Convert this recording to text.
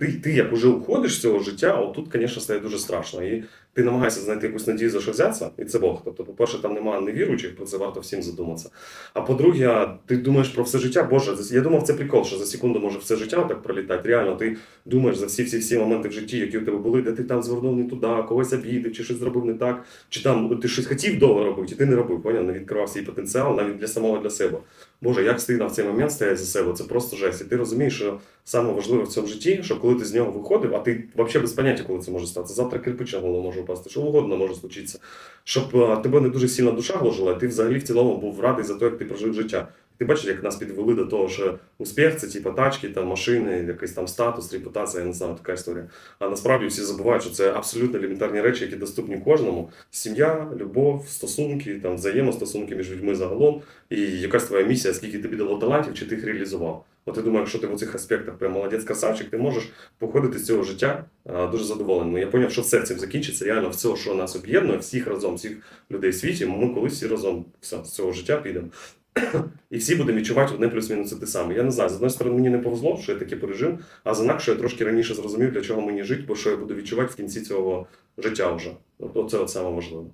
Ти, ти як уже уходиш з цього життя, отут, звісно, стає дуже страшно. І ти намагаєшся знайти якусь надію за що взятися, і це Бог. Тобто, по-перше, там немає невіруючих, про це варто всім задуматися. А по-друге, ти думаєш про все життя. Боже, я думав, це прикол, що за секунду може все життя так пролітати. Реально, ти думаєш за всі всі всі моменти в житті, які у тебе були, де ти там звернув не туди, когось обідив, чи щось зробив не так, чи там ти щось хотів довго робити, і ти не робив, поняв? Не відкривав свій потенціал навіть для самого для себе. Боже, як стидно в цей момент стоять за себе, це просто жесть. І ти розумієш, що саме важливе в цьому житті, що коли ти з нього виходив, а ти взагалі без поняття, коли це може статися. Завтра кирпич на голову може впасти, що угодно може случитися. Щоб е, тебе не дуже сильно душа гложила, ти взагалі в цілому був радий за те, як ти прожив життя. Ти бачиш, як нас підвели до того, що успіх це типу тачки, там машини, якийсь там статус, репутація, я не знаю, така історія. А насправді всі забувають, що це абсолютно елементарні речі, які доступні кожному: сім'я, любов, стосунки, там взаємостосунки між людьми загалом, і якась твоя місія, скільки тобі дало талантів, чи ти їх реалізував. От я думаю, якщо ти в цих аспектах прям молодець красавчик, ти можеш походити з цього життя а, дуже задоволеним. Ну, Я зрозумів, що все цим закінчиться. Реально все, що нас об'єднує, всіх разом, всіх людей в світі, ми колись всі разом все, з цього життя підемо. І всі будемо відчувати одне плюс-мінус те саме. Я не знаю, з одної сторони, мені не повезло, що я таке пережив, а з інакше я трошки раніше зрозумів, для чого мені жити, бо що я буду відчувати в кінці цього життя вже. Оце це от саме важливе.